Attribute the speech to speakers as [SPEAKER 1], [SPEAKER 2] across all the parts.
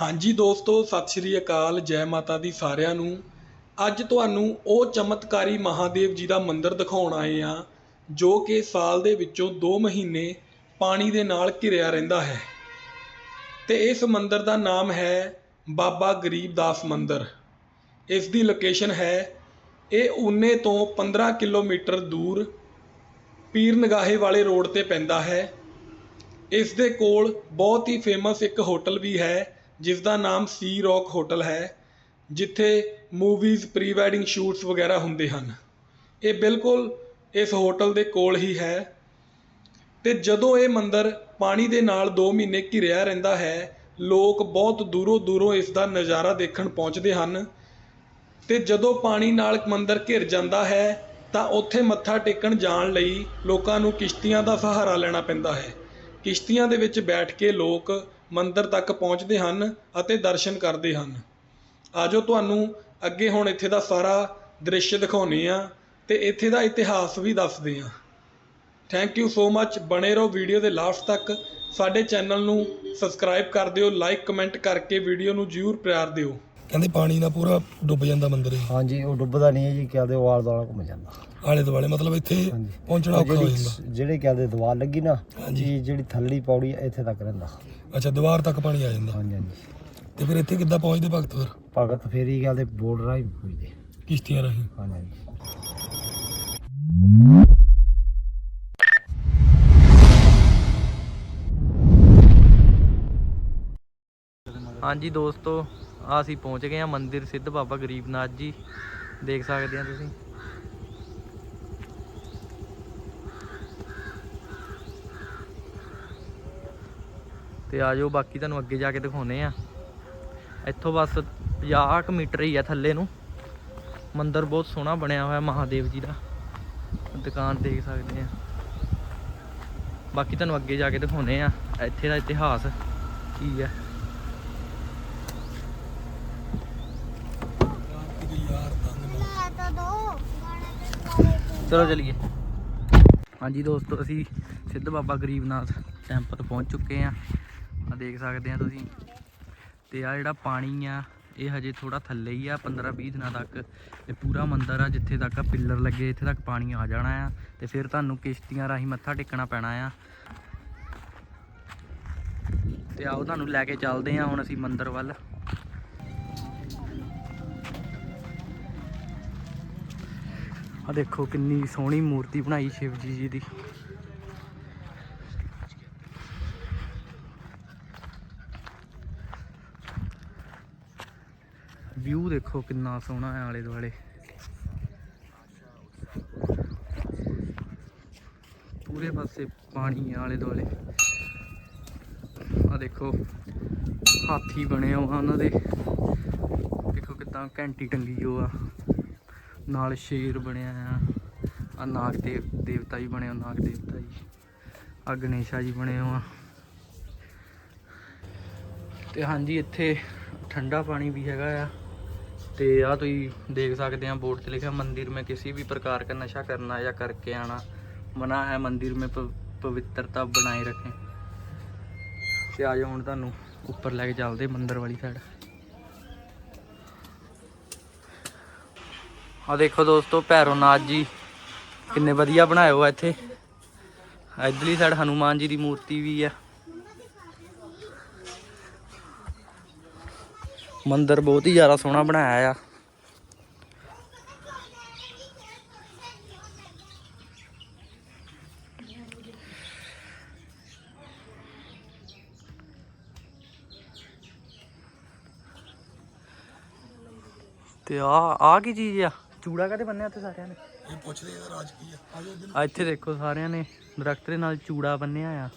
[SPEAKER 1] ਹਾਂਜੀ ਦੋਸਤੋ, ਸਤਿ ਸ਼੍ਰੀ ਅਕਾਲ, ਜੈ ਮਾਤਾ ਦੀ ਸਾਰਿਆਂ ਨੂੰ। ਅੱਜ ਤੁਹਾਨੂੰ ਉਹ ਚਮਤਕਾਰੀ ਮਹਾਦੇਵ ਜੀ ਦਾ ਮੰਦਿਰ ਦਿਖਾਉਣ ਆਏ ਆ ਜੋ ਕਿ ਸਾਲ ਦੇ ਵਿੱਚੋਂ 2 ਮਹੀਨੇ ਪਾਣੀ ਦੇ ਨਾਲ ਘਿਰਿਆ ਰਹਿੰਦਾ ਹੈ। ਤੇ ਇਸ ਮੰਦਿਰ ਦਾ ਨਾਮ ਹੈ ਬਾਬਾ ਗਰੀਬਦਾਸ ਮੰਦਿਰ। ਇਸ ਦੀ ਲੋਕੇਸ਼ਨ ਹੈ, ਇਹ ਉਨੇ ਤੋਂ 15 ਕਿਲੋਮੀਟਰ ਦੂਰ ਪੀਰ ਨਗਾਹੇ ਵਾਲੇ ਰੋਡ ਤੇ ਪੈਂਦਾ ਹੈ। ਇਸ ਦੇ ਕੋਲ ਬਹੁਤ ਹੀ ਫੇਮਸ ਇੱਕ ਹੋਟਲ ਵੀ ਹੈ ਜਿਸ ਦਾ ਨਾਮ ਸੀ ਰੌਕ ਹੋਟਲ ਹੈ, ਜਿੱਥੇ ਮੂਵੀਜ਼ ਪ੍ਰੀ ਵੈਡਿੰਗ ਸ਼ੂਟਸ ਵਗੈਰਾ ਹੁੰਦੇ ਹਨ। ਇਹ ਬਿਲਕੁਲ ਇਸ ਹੋਟਲ ਦੇ ਕੋਲ ਹੀ ਹੈ ਅਤੇ ਜਦੋਂ ਇਹ ਮੰਦਰ ਪਾਣੀ ਦੇ ਨਾਲ ਦੋ ਮਹੀਨੇ ਘਿਰਿਆ ਰਹਿੰਦਾ ਹੈ, ਲੋਕ ਬਹੁਤ ਦੂਰੋਂ ਦੂਰੋਂ ਇਸ ਦਾ ਨਜ਼ਾਰਾ ਦੇਖਣ ਪਹੁੰਚਦੇ ਹਨ। ਅਤੇ ਜਦੋਂ ਪਾਣੀ ਨਾਲ ਮੰਦਰ ਘਿਰ ਜਾਂਦਾ ਹੈ, ਤਾਂ ਉੱਥੇ ਮੱਥਾ ਟੇਕਣ ਜਾਣ ਲਈ ਲੋਕਾਂ ਨੂੰ ਕਿਸ਼ਤੀਆਂ ਦਾ ਸਹਾਰਾ ਲੈਣਾ ਪੈਂਦਾ ਹੈ। ਕਿਸ਼ਤੀਆਂ ਦੇ ਵਿੱਚ ਬੈਠ ਕੇ ਲੋਕ ਮੰਦਿਰ ਤੱਕ ਪਹੁੰਚਦੇ ਹਨ ਅਤੇ ਦਰਸ਼ਨ ਕਰਦੇ ਹਨ। ਆਜੋ ਤੁਹਾਨੂੰ ਅੱਗੇ ਹੁਣ ਇੱਥੇ ਦਾ ਸਾਰਾ ਦ੍ਰਿਸ਼ ਦਿਖਾਉਨੇ ਆ ਤੇ ਇੱਥੇ ਦਾ ਇਤਿਹਾਸ ਵੀ ਦੱਸਦੇ ਆ ਥੈਂਕ ਯੂ ਸੋ ਮੱਚ ਬਣੇ ਰਹੋ ਵੀਡੀਓ ਦੇ ਲਾਸਟ ਤੱਕ। ਸਾਡੇ ਚੈਨਲ ਨੂੰ ਸਬਸਕ੍ਰਾਈਬ ਕਰ ਦਿਓ ਲਾਈਕ ਕਮੈਂਟ ਕਰਕੇ ਵੀਡੀਓ ਨੂੰ ਜ਼ਰੂਰ ਪਿਆਰ ਦਿਓ। ਕਹਿੰਦੇ ਪਾਣੀ ਨਾਲ ਪੂਰਾ ਡੁੱਬ ਜਾਂਦਾ ਮੰਦਿਰ ਇਹ।
[SPEAKER 2] ਹਾਂਜੀ ਉਹ ਡੁੱਬਦਾ ਨਹੀਂ ਹੈ ਜੀ ਕਿਆਦੇ ਵਾਲ ਦੁਆਲਾ ਘੁੰਮ ਜਾਂਦਾ।
[SPEAKER 1] ਆਲੇ ਦੁਆਲੇ ਮਤਲਬ ਇੱਥੇ
[SPEAKER 2] ਹਾਂਜੀ।
[SPEAKER 1] ਪਹੁੰਚਣਾ ਔਖਾ ਹੋ
[SPEAKER 2] ਜਿਹੜੀ
[SPEAKER 1] ਜਾਂਦਾ।
[SPEAKER 2] ਜਿਹੜੇ ਕਿਆਦੇ ਦਵਾਰ ਲੱਗੀ ਨਾ
[SPEAKER 1] ਹਾਂਜੀ।
[SPEAKER 2] ਜੀ ਜਿਹੜੀ ਥੱਲੀ ਪੌੜੀ ਹੈ, ਇੱਥੇ ਤੱਕ ਰਹਿੰਦਾ।
[SPEAKER 1] ਅੱਛਾ ਦੀਵਾਰ ਤੱਕ ਪਾਣੀ ਆ ਜਾਂਦਾ।
[SPEAKER 2] ਹਾਂਜੀ ਹਾਂਜੀ।
[SPEAKER 1] ਤੇ ਫਿਰ ਇੱਥੇ ਕਿੱਦਾਂ ਪਹੁੰਚਦੇ ਭਗਤ ਫਿਰ?
[SPEAKER 2] ਭਗਤ ਫੇਰੀ ਕਿਆਦੇ ਬੋਰਡ ਰਾਹੀਂ ਪੁੱਜਦੇ।
[SPEAKER 1] ਕਿਸ਼ਤੀਆਂ ਰਾਹੀਂ।
[SPEAKER 2] ਹਾਂਜੀ ਹਾਂਜੀ।
[SPEAKER 3] ਹਾਂਜੀ ਦੋਸਤੋ ਆ ਅਸੀਂ ਪਹੁੰਚ ਗਏ ਆ ਮੰਦਿਰ ਸਿੱਧ ਬਾਬਾ ਗਰੀਬਨਾਥ ਜੀ। ਦੇਖ ਸਕਦੇ ਆ ਤੁਸੀਂ। ਤੇ ਆ ਜਾਓ, ਬਾਕੀ ਤੁਹਾਨੂੰ ਅੱਗੇ ਜਾ ਕੇ ਦਿਖਾਉਨੇ ਆ। ਇੱਥੋਂ ਬਸ 50 ਕੁ ਮੀਟਰ ਹੀ ਆ ਥੱਲੇ ਨੂੰ। ਮੰਦਿਰ ਬਹੁਤ ਸੋਹਣਾ ਬਣਿਆ ਹੋਇਆ, ਮਹਾਦੇਵ ਜੀ ਦਾ। ਦੁਕਾਨ ਦੇਖ ਸਕਦੇ ਆ। ਬਾਕੀ ਤੁਹਾਨੂੰ ਅੱਗੇ ਜਾ ਕੇ ਦਿਖਾਉਨੇ ਆ। ਇੱਥੇ ਦਾ ਇਤਿਹਾਸ ਕੀ ਆ। ਚਲੋ ਚਲੀਏ। ਹਾਂਜੀ ਦੋਸਤੋ, ਅਸੀਂ ਸਿੱਧ ਬਾਬਾ ਗਰੀਬਨਾਥ ਟੈਂਪਲ ਪਹੁੰਚ ਚੁੱਕੇ ਆ ਆ। ਦੇਖ ਸਕਦੇ ਆ ਤੁਸੀਂ। ਤੇ ਆ ਜਿਹੜਾ ਪਾਣੀ ਆ, ਇਹ ਹਜੇ ਥੋੜਾ ਥੱਲੇ ਹੀ ਆ 15 20 ਦਿਨਾਂ ਤੱਕ। ਇਹ ਪੂਰਾ ਮੰਦਿਰ ਆ, ਜਿੱਥੇ ਤੱਕ ਆ ਪਿੱਲਰ ਲੱਗੇ, ਇੱਥੇ ਤੱਕ ਪਾਣੀ ਆ ਜਾਣਾ ਆ। ਤੇ ਫਿਰ ਤੁਹਾਨੂੰ ਕਿਸ਼ਤੀਆਂ ਰਾਹੀਂ ਮੱਥਾ ਟੇਕਣਾ ਪੈਣਾ ਆ। ਤੇ ਆਓ ਤੁਹਾਨੂੰ ਲੈ ਕੇ ਚੱਲਦੇ ਆ, ਹੁਣ ਅਸੀਂ ਮੰਦਿਰ ਵੱਲ। ਆ ਦੇਖੋ ਕਿੰਨੀ ਸੋਹਣੀ ਮੂਰਤੀ ਬਣਾਈ ਸ਼ਿਵ ਜੀ ਜੀ ਦੀ। ਵਿਊ ਦੇਖੋ ਕਿੰਨਾ ਸੋਹਣਾ ਹੈ ਆਲੇ ਦੁਆਲੇ। ਪੂਰੇ ਪਾਸੇ ਪਾਣੀ ਹੈ ਆਲੇ ਦੁਆਲੇ। ਆ ਦੇਖੋ, ਹਾਥੀ ਬਣੇ ਹੋ ਆ ਉਹਨਾਂ ਦੇ। ਦੇਖੋ ਕਿਦਾਂ ਘੰਟੀ ਟੰਗੀ ਹੋ ਆ। ਨਾਲ ਸ਼ੇਰ ਬਣਿਆ ਆ। ਆ ਨਾਗ ਦੇਵ ਦੇਵਤਾ ਜੀ ਬਣੇ ਹੋ ਨਾਗ ਦੇਵਤਾ ਜੀ। ਆ ਗਣੇਸ਼ਾ ਜੀ ਬਣੇ ਹੋ ਆ। ਤੇ ਹਾਂਜੀ, ਇੱਥੇ ਠੰਡਾ ਪਾਣੀ ਵੀ ਹੈਗਾ ਆ। ਤੇ ਆਹ ਤੁਸੀਂ ਦੇਖ ਸਕਦੇ ਆ, ਬੋਰਡ ਤੇ ਲਿਖਿਆ, ਮੰਦਿਰ ਮੇ ਕਿਸੇ ਵੀ ਪ੍ਰਕਾਰ ਕਾ ਨਸ਼ਾ ਕਰਨਾ ਜਾਂ ਕਰਕੇ ਆਣਾ। ਮਨਾ ਹੈ ਮੰਦਿਰ ਮੇ ਪਵਿੱਤਰਤਾ ਬਣਾਏ ਰੱਖੇ। ਤੇ ਜਾਓ ਹੁਣ ਤੁਹਾਨੂੰ ਉੱਪਰ ਲੈ ਕੇ ਚੱਲਦੇ ਮੰਦਿਰ ਵਾਲੀ ਸਾਈਡ ਆ ਦੇਖੋ ਦੋਸਤੋ ਭੈਰੋਨਾਥ ਜੀ, ਕਿੰਨੇ ਵਧੀਆ ਬਣਾਏ ਹੋ ਇੱਥੇ। ਇਧਰਲੀ ਸਾਈਡ ਹਨੂਮਾਨ ਜੀ ਦੀ ਮੂਰਤੀ ਵੀ ਆ। ਮੰਦਿਰ ਬਹੁਤ ਹੀ ਜ਼ਿਆਦਾ ਸੋਹਣਾ ਬਣਾਇਆ ਆ ਤੇ ਆ ਆ ਕੀ ਚੀਜ਼ ਆ ਚੂੜਾ ਕਾਤੇ ਬੰਨਿਆ ਤੇ ਸਾਰਿਆਂ ਨੇ
[SPEAKER 1] ਇਹ ਪੁੱਛਦੇ ਆ ਰਾਜ ਕੀ ਆ ਆਜੋ ਇੱਧਰ
[SPEAKER 3] ਆ ਇੱਥੇ ਦੇਖੋ ਸਾਰਿਆਂ ਨੇ ਦਰਖਤ ਦੇ ਨਾਲ ਚੂੜਾ ਬੰਨਿਆ ਆ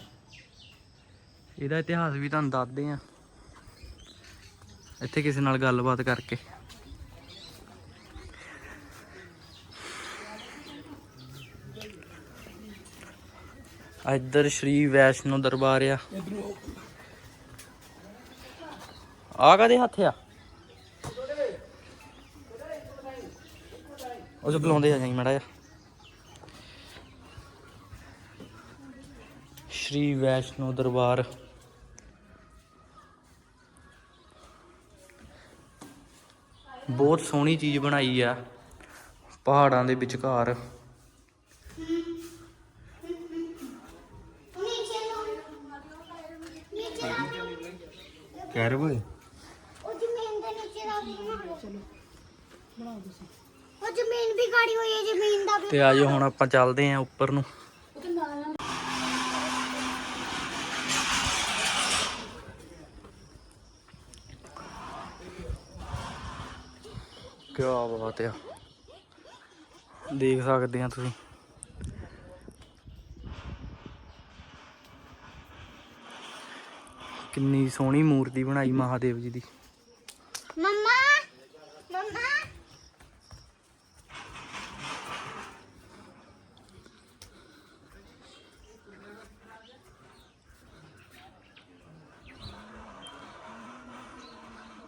[SPEAKER 3] ਇਹਦਾ ਇਤਿਹਾਸ ਵੀ ਤੁਹਾਨੂੰ ਦੱਸਦੇ ਆ ਇੱਥੇ ਕਿਸੇ ਨਾਲ ਗੱਲਬਾਤ ਕਰਕੇ। ਇੱਧਰ ਸ਼੍ਰੀ ਵੈਸ਼ਨੋ ਦਰਬਾਰ ਆ।
[SPEAKER 1] ਇੱਧਰੋਂ
[SPEAKER 3] ਆ ਕਾਦੇ ਹੱਥ ਆ? ਉਹ ਜੋ ਬੁਲਾਉਂਦੇ ਆ ਜਾਈ ਮੜਾ ਜਾ ਸ਼੍ਰੀ ਵੈਸ਼ਨੋ ਦਰਬਾਰ। ਬਹੁਤ ਸੋਹਣੀ ਚੀਜ਼ ਬਣਾਈ ਆ। ਪਹਾੜਾਂ ਦੇ ਵਿਚਕਾਰ।
[SPEAKER 2] ਕਹਿ ਰਹੇ ਓਏ
[SPEAKER 4] ਉਹ ਜ਼ਮੀਨ ਦੇ ਨੀਚੇ ਰੱਖ ਬਣਾ ਚਲੋ ਬਣਾਓ ਤੁਸੀਂ। ਉਹ ਜ਼ਮੀਨ ਵੀ ਗਾੜੀ ਹੋਈ ਹੈ ਜ਼ਮੀਨ ਦਾ ਵੀ
[SPEAKER 3] ਤੇ ਆਜੋ ਹੁਣ ਆਪਾਂ ਚੱਲਦੇ ਆਂ ਉੱਪਰ ਨੂੰ। ਕੀ ਬਾਤ ਆ ਦੇਖ ਸਕਦੇ ਆ ਤੁਸੀਂ। ਕਿੰਨੀ ਸੋਹਣੀ ਮੂਰਤੀ ਬਣਾਈ ਮਹਾਦੇਵ ਜੀ ਦੀ।
[SPEAKER 4] ਮੰਮਾ ਮੰਮਾ।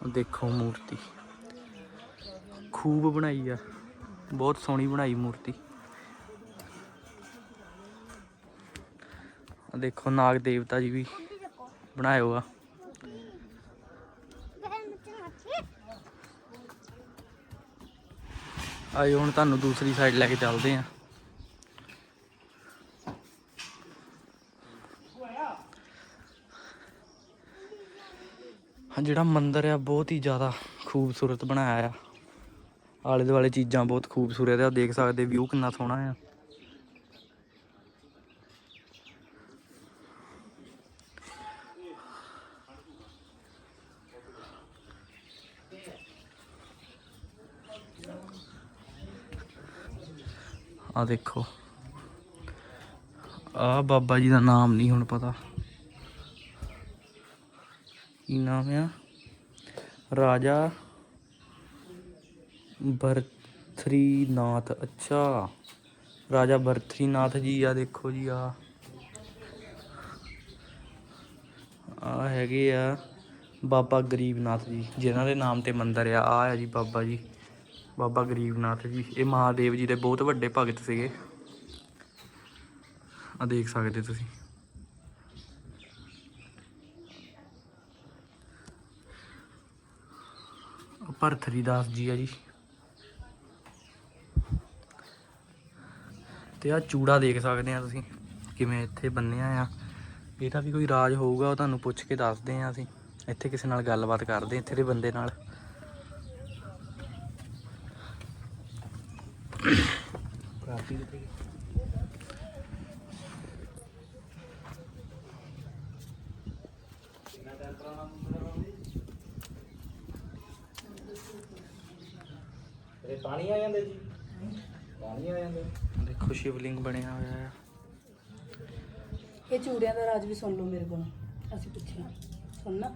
[SPEAKER 3] ਦੇਖੋ ਮੂਰਤੀ। ਖੂਬ ਬਣਾਈ ਆ। ਬਹੁਤ ਸੋਹਣੀ ਬਣਾਈ ਮੂਰਤੀ। ਦੇਖੋ ਨਾਗ ਦੇਵਤਾ ਜੀ ਵੀ ਬਣਾਇਓ ਹੋਆ
[SPEAKER 4] ਗੈਰ
[SPEAKER 3] ਹੁਣ ਤੁਹਾਨੂੰ ਦੂਸਰੀ ਸਾਈਡ ਲੈ ਕੇ ਚੱਲਦੇ ਆਂ। ਹਾਂ ਜਿਹੜਾ ਮੰਦਿਰ ਆ, ਬਹੁਤ ਹੀ ਜ਼ਿਆਦਾ ਖੂਬਸੂਰਤ ਬਣਾਇਆ ਆ। ਆਲੇ ਦੁਆਲੇ ਚੀਜ਼ਾਂ ਬਹੁਤ ਖੂਬਸੂਰਤ ਆ, ਦੇਖ ਸਕਦੇ ਵਿਊ ਕਿੰਨਾ ਸੋਹਣਾ ਆ। ਆ ਦੇਖੋ। ਆ ਬਾਬਾ ਜੀ ਦਾ ਨਾਮ ਨਹੀਂ ਹੁਣ ਪਤਾ। ਕੀ ਨਾਮ ਆ? ਰਾਜਾ ਬਰਥਰੀਨਾਥ, ਅੱਛਾ। ਰਾਜਾ ਬਰਥਰੀਨਾਥ ਜੀ ਆ ਦੇਖੋ ਜੀ ਆ ਆ ਹੈਗੇ ਆ ਬਾਬਾ ਗਰੀਬਨਾਥ ਜੀ, ਜਿਨ੍ਹਾਂ ਦੇ ਨਾਮ ਤੇ ਮੰਦਿਰ ਆ। ਆ ਆ ਜੀ ਬਾਬਾ ਜੀ, ਬਾਬਾ ਗਰੀਬਨਾਥ ਜੀ। ਇਹ ਮਹਾਦੇਵ ਜੀ ਦੇ ਬਹੁਤ ਵੱਡੇ ਭਗਤ ਸੀਗੇ। ਆ ਦੇਖ ਸਕਦੇ ਤੁਸੀਂ। ਭਰਥਰੀ ਦਾਸ ਜੀ ਆ ਜੀ। ਤੇ ਆ ਚੂੜਾ ਦੇਖ ਸਕਦੇ ਆ ਤੁਸੀਂ, ਕਿਵੇਂ ਇੱਥੇ ਬੰਨਿਆ ਆ। ਇਹਦਾ ਵੀ ਕੋਈ ਰਾਜ ਹੋਊਗਾ, ਉਹ ਤੁਹਾਨੂੰ ਪੁੱਛ ਕੇ ਦੱਸਦੇ ਆ ਅਸੀਂ। ਇੱਥੇ ਕਿਸੇ ਨਾਲ ਗੱਲਬਾਤ ਕਰਦੇ, ਇੱਥੇ ਦੇ ਬੰਦੇ ਨਾਲ।
[SPEAKER 2] ਪਾਣੀ ਆ ਜਾਂਦੇ ਜੀ? ਪਾਣੀ ਆ ਜਾਂਦੇ।
[SPEAKER 3] ਦੇਖੋ ਸ਼ਿਵਲਿੰਗ ਬਣਿਆ ਹੋਇਆ ਆ
[SPEAKER 5] ਇਹ ਚੂੜਿਆਂ ਦਾ ਰਾਜ ਵੀ ਸੁਣ ਲਓ ਮੇਰੇ ਕੋਲ। ਅਸੀਂ ਪੁੱਛਿਆ ਸੁਣਨਾ?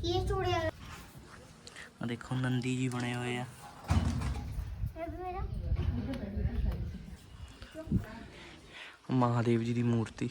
[SPEAKER 4] ਕੀ ਇਹ ਚੂੜਿਆ?
[SPEAKER 3] ਆ ਦੇਖੋ ਨੰਦੀ ਜੀ ਬਣੇ ਹੋਏ ਆ।
[SPEAKER 4] ਇਹ ਵੀ ਮੇਰਾ।
[SPEAKER 3] ਮਹਾਦੇਵ ਜੀ ਦੀ ਮੂਰਤੀ।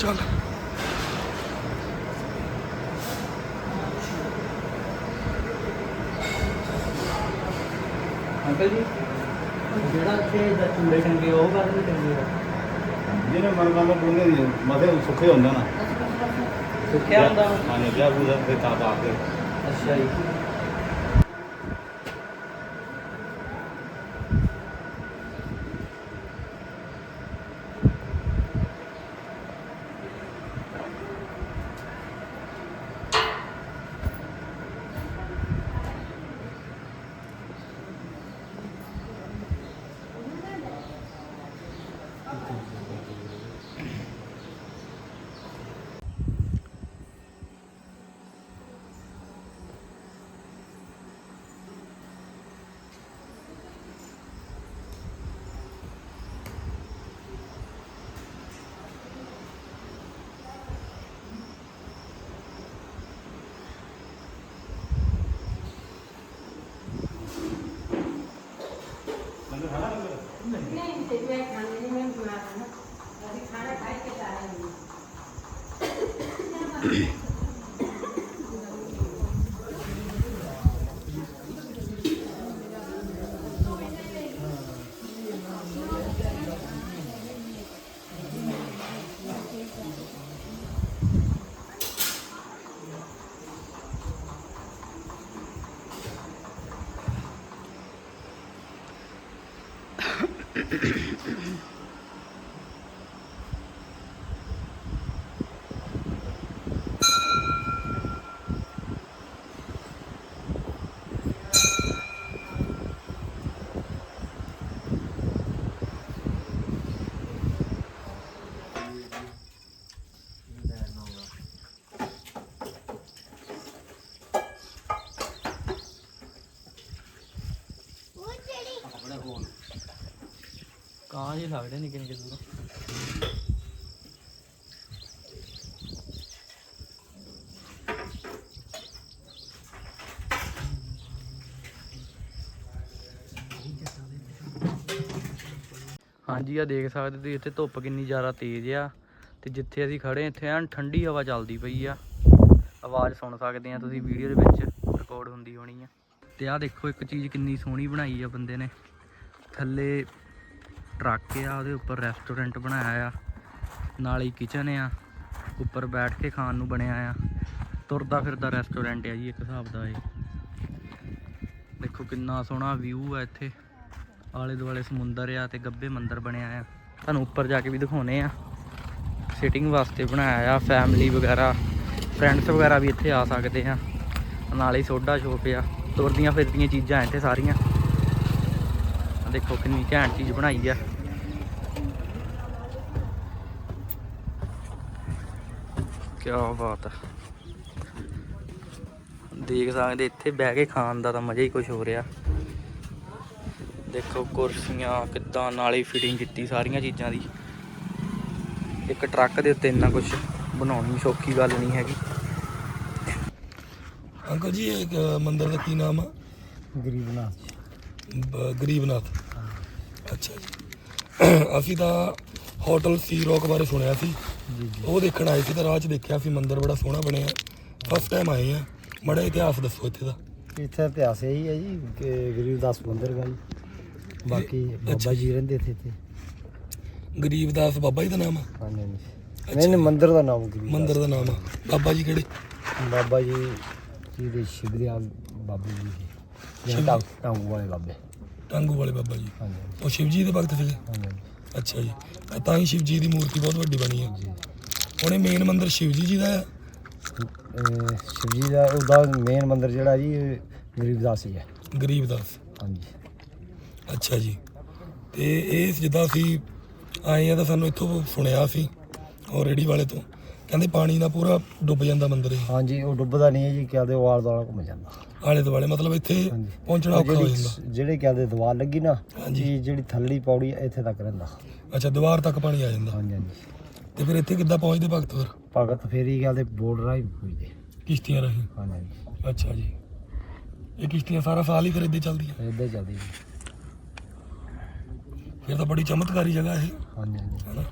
[SPEAKER 6] ਚੱਲ
[SPEAKER 3] ਅੰਕਲ ਜੀ ਜਿਹੜਾ ਇੱਥੇ ਦਾ ਚੂੜੇ ਟੰਗੇ ਉਹ ਕਰਦੇ ਟੰਗੇ ਆ
[SPEAKER 2] ਕੰਮ ਪੁੰਨੇ ਦੀ ਮਥੇ ਸੁੱਖੇ ਹੁੰਦਾ ਨਾ।
[SPEAKER 3] ਸੁੱਕਿਆ ਹੁੰਦਾ
[SPEAKER 2] ਮਾਨੇ ਵਿਆਹ ਬੂਦਾ ਤੇ ਤਾਂ ਪਾ ਕੇ।
[SPEAKER 3] ਅੱਛਾ ਜੀ
[SPEAKER 4] ਉਹ ਜਿਹੜੀ
[SPEAKER 3] ਸਕਦੇ ਨਿੱਕੇ ਨਿੱਕੇ ਦੂਰ ਹਾਂਜੀ ਆ ਦੇਖ ਸਕਦੇ ਤੁਸੀਂ ਇੱਥੇ ਧੁੱਪ ਕਿੰਨੀ ਜ਼ਿਆਦਾ ਤੇਜ਼ ਆ ਤੇ ਜਿੱਥੇ ਅਸੀਂ ਖੜੇ ਇੱਥੇ ਐਨ ਠੰਡੀ ਹਵਾ ਚੱਲਦੀ ਪਈ ਆ। ਆਵਾਜ਼ ਸੁਣ ਸਕਦੇ ਆ ਤੁਸੀਂ, ਵੀਡੀਓ ਦੇ ਵਿੱਚ ਰਿਕਾਰਡ ਹੁੰਦੀ ਹੋਣੀ ਆ। ਤੇ ਆਹ ਦੇਖੋ, ਇੱਕ ਚੀਜ਼ ਕਿੰਨੀ ਸੋਹਣੀ ਬਣਾਈ ਆ ਬੰਦੇ ਨੇ। ਥੱਲੇ ਟਰੱਕ ਆ, ਉਹਦੇ ਉੱਪਰ ਰੈਸਟੋਰੈਂਟ ਬਣਾਇਆ ਆ। ਨਾਲ ਹੀ ਕਿਚਨ ਆ, ਉੱਪਰ ਬੈਠ ਕੇ ਖਾਣ ਨੂੰ ਬਣਿਆ ਆ। ਤੁਰਦਾ ਫਿਰਦਾ ਰੈਸਟੋਰੈਂਟ ਆ ਜੀ, ਇੱਕ ਹਿਸਾਬ ਦਾ ਇਹ। ਦੇਖੋ ਕਿੰਨਾ ਸੋਹਣਾ ਵਿਊ ਆ ਇੱਥੇ। ਆਲੇ ਦੁਆਲੇ ਸਮੁੰਦਰ ਆ ਤੇ ਗੱਬੇ ਮੰਦਰ ਬਣਿਆ ਆ। ਤੁਹਾਨੂੰ ਉੱਪਰ ਜਾ ਕੇ ਵੀ ਦਿਖਾਉਨੇ ਆ। ਸਿਟਿੰਗ ਵਾਸਤੇ ਬਣਾਇਆ ਆ ਫੈਮਿਲੀ ਵਗੈਰਾ ਫਰੈਂਡਸ ਵਗੈਰਾ ਵੀ ਇੱਥੇ ਆ ਸਕਦੇ ਆ। ਨਾਲ ਹੀ ਸੋਡਾ ਸ਼ੋਪ ਆ। ਤੁਰਦੀਆਂ ਫਿਰਦੀਆਂ ਚੀਜ਼ਾਂ ਇੱਥੇ ਸਾਰੀਆਂ। ਦੇਖੋ ਕਿੰਨੀ ਘੈਂਟ ਚੀਜ਼ ਬਣਾਈ ਆ। ਕੀ ਬਾਤ ਆ। ਦੇਖ ਸਕਦੇ ਇੱਥੇ ਬਹਿ ਕੇ ਖਾਣ ਦਾ ਤਾਂ ਮਜ਼ਾ ਹੀ ਕੁਝ ਹੋ ਰਿਹਾ ਦੇਖੋ ਕੁਰਸੀਆਂ ਕਿੱਦਾਂ ਨਾਲੇ ਫਿਟਿੰਗ ਕੀਤੀ ਸਾਰੀਆਂ ਚੀਜ਼ਾਂ ਦੀ। ਇੱਕ ਟਰੱਕ ਦੇ ਉੱਤੇ ਇੰਨਾ ਕੁਝ ਬਣਾਉਣੀ ਸੌਖੀ ਗੱਲ ਨਹੀਂ ਹੈਗੀ।
[SPEAKER 6] ਅੰਕਲ ਜੀ ਇਹ ਅ, ਮੰਦਿਰ ਦਾ ਕੀ ਨਾਮ ਆ?
[SPEAKER 2] ਗਰੀਬਨਾਥ
[SPEAKER 6] ਬ- ਗਰੀਬਨਾਥ ਅੱਛਾ ਜੀ। ਅਸੀਂ ਤਾਂ ਹੋਟਲ ਸੀ ਰੋਕ ਬਾਰੇ ਸੁਣਿਆ ਸੀ। ਉਹ ਦੇਖਣ ਆਏ ਸੀ ਤਾਂ ਰਾਹ 'ਚ ਦੇਖਿਆ ਸੀ ਮੰਦਿਰ ਬੜਾ ਸੋਹਣਾ ਬਣਿਆ। ਫਸਟ ਟਾਈਮ ਆਏ ਆ। ਮੜਾ ਇਤਿਹਾਸ ਦੱਸੋ ਇੱਥੇ ਦਾ।
[SPEAKER 2] ਇੱਥੇ ਇਤਿਹਾਸ ਇਹੀ ਹੈ ਜੀ ਕਿ ਗਰੀਬਦਾਸ ਮੰਦਿਰ ਗਾ ਜੀ। ਬਾਕੀ ਬਾਬਾ ਜੀ ਰਹਿੰਦੇ ਇੱਥੇ ਤੇ
[SPEAKER 6] ਗਰੀਬਦਾਸ ਬਾਬਾ ਜੀ ਦਾ ਨਾਮ ਆ?
[SPEAKER 2] ਹਾਂਜੀ ਹਾਂਜੀ। ਨਹੀਂ ਨਹੀਂ ਮੰਦਿਰ ਦਾ ਨਾਮ ਗਰੀਬਦਾਸ
[SPEAKER 6] ਮੰਦਿਰ ਦਾ ਨਾਮ ਆ। ਬਾਬਾ ਜੀ ਕਿਹੜੇ?
[SPEAKER 2] ਬਾਬਾ ਜੀ ਜੀ ਦੇ ਸ਼ਿਵ ਦੇ ਬਾਬੂ ਜੀ ਜਿਹੜੇ ਟਾਂਗ ਟਾਂਗੂ ਵਾਲੇ ਬਾਬੇ।
[SPEAKER 6] ਟਾਂਗੂ ਵਾਲੇ ਬਾਬਾ ਜੀ।
[SPEAKER 2] ਹਾਂਜੀ
[SPEAKER 6] ਉਹ ਸ਼ਿਵ ਜੀ ਦੇ ਭਗਤ ਸੀਗੇ?
[SPEAKER 2] ਹਾਂਜੀ
[SPEAKER 6] ਅੱਛਾ ਜੀ। ਤਾਂ ਤਾਂ ਹੀ ਸ਼ਿਵ ਜੀ ਦੀ ਮੂਰਤੀ ਬਹੁਤ ਵੱਡੀ ਬਣੀ ਹੈ।
[SPEAKER 2] ਜੀ
[SPEAKER 6] ਹੁਣ ਇਹ ਮੇਨ ਮੰਦਿਰ ਸ਼ਿਵ ਜੀ ਜੀ ਦਾ ਆ
[SPEAKER 2] ਇਹ ਸ਼ਿਵ ਜੀ ਦਾ ਉਹਦਾ ਮੇਨ ਮੰਦਿਰ ਜਿਹੜਾ ਜੀ ਇਹ ਗਰੀਬਦਾਸ ਹੀ ਹੈ।
[SPEAKER 6] ਗਰੀਬਦਾਸ।
[SPEAKER 2] ਹਾਂਜੀ।
[SPEAKER 6] ਅੱਛਾ ਜੀ। ਤੇ ਇਹ ਜਿੱਦਾਂ ਅਸੀਂ ਆਏ ਆ ਤਾਂ ਸਾਨੂੰ ਇੱਥੋਂ ਸੁਣਿਆ ਸੀ ਉਹ ਰੇੜੀ ਵਾਲੇ ਤੋਂ। ਕਹਿੰਦੇ ਪਾਣੀ ਦਾ ਪੂਰਾ ਡੁੱਬ ਜਾਂਦਾ ਮੰਦਿਰ ਇਹ।
[SPEAKER 2] ਹਾਂਜੀ ਉਹ ਡੁੱਬਦਾ ਨਹੀਂ ਹੈ ਜੀ ਦੁਆਲਾ ਘੁੰਮ ਜਾਂਦਾ।
[SPEAKER 6] ਆਲੇ ਦੁਆਲੇ ਮਤਲਬ ਇੱਥੇ
[SPEAKER 2] ਹਾਂਜੀ।
[SPEAKER 6] ਪਹੁੰਚਣਾ ਔਖਾ ਹੋ ਜਾਂਦਾ।
[SPEAKER 2] ਜਿਹੜੀ ਕਹਿੰਦੇ ਦੀਵਾਰ ਲੱਗੀ ਨਾ
[SPEAKER 6] ਹਾਂਜੀ।
[SPEAKER 2] ਇਹ ਜਿਹੜੀ ਥੱਲੜੀ ਪੌੜੀ ਇੱਥੇ ਤੱਕ ਰਹਿੰਦਾ।
[SPEAKER 6] ਅੱਛਾ ਦੀਵਾਰ ਤੱਕ ਪਾਣੀ ਆ ਜਾਂਦਾ।
[SPEAKER 2] ਹਾਂਜੀ ਹਾਂਜੀ।
[SPEAKER 6] ਤੇ ਫਿਰ ਇੱਥੇ ਕਿੱਦਾਂ ਪਹੁੰਚਦੇ ਭਗਤ ਫਿਰ?
[SPEAKER 2] ਭਗਤ ਫੇਰੀ ਕਹਿੰਦੇ ਬੋਰਡ ਰਾਹੀਂ ਪੁੱਜਦੇ।
[SPEAKER 6] ਕਿਸ਼ਤੀਆਂ ਰਾਹੀਂ?
[SPEAKER 2] ਹਾਂਜੀ ਹਾਂਜੀ।
[SPEAKER 6] ਅੱਛਾ ਜੀ। ਇਹ ਕਿਸ਼ਤੀਆਂ ਸਾਰਾ ਸਾਲ ਹੀ ਫਿਰ ਇੱਦਾਂ ਚੱਲਦੀਆਂ?
[SPEAKER 2] ਹੀ ਚੱਲਦੀ ਜੀ।
[SPEAKER 6] ਫਿਰ ਤਾਂ ਬੜੀ ਚਮਤਕਾਰੀ ਜਗ੍ਹਾ ਇਹ।
[SPEAKER 2] ਹਾਂਜੀ ਹਾਂਜੀ।
[SPEAKER 6] ਹਨਾ?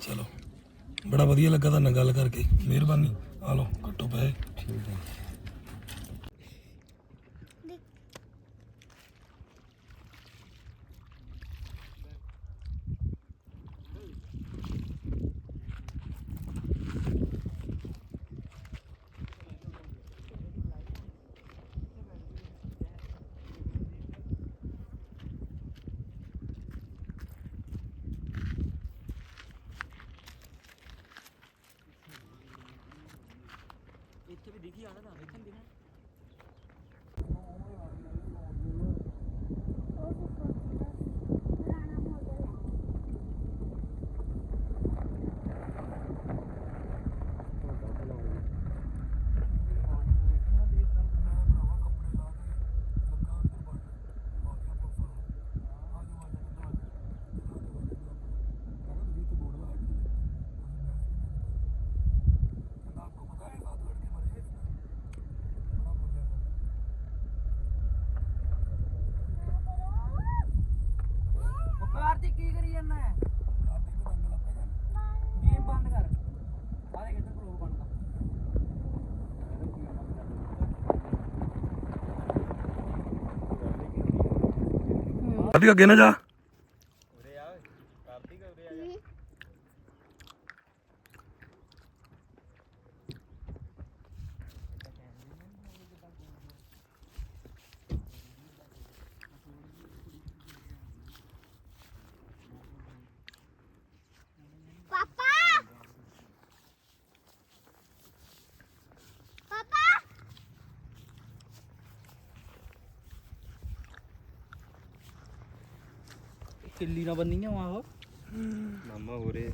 [SPEAKER 6] ਚਲੋ। ਬੜਾ ਵਧੀਆ ਲੱਗਾ ਤੁਹਾਨੂੰ ਗੱਲ ਕਰਕੇ। ਮਿਹਰਬਾਨੀ। ਆ ਲਓ ਕੱਟੋ ਪਏ
[SPEAKER 2] ਠੀਕ ਹੈ
[SPEAKER 3] ਕਾਰਤਿਕ ਕੀ ਕਰੀ ਜਾਂਦਾ ਹੈ ਗੇਮ ਬੰਦ ਕਰ ਆ ਦੇਖ ਇੱਧਰ ਪ੍ਰੋਗ ਬਣਦਾ
[SPEAKER 6] ਕਾਰਤਿਕ ਅੱਗੇ ਨਾ ਜਾ।
[SPEAKER 3] ਕਿੱਲੀ ਨਾ ਬੰਨੀਆਂ ਵਾ ਉਹ।
[SPEAKER 2] ਮਾਮਾ ਹੋਰੇ।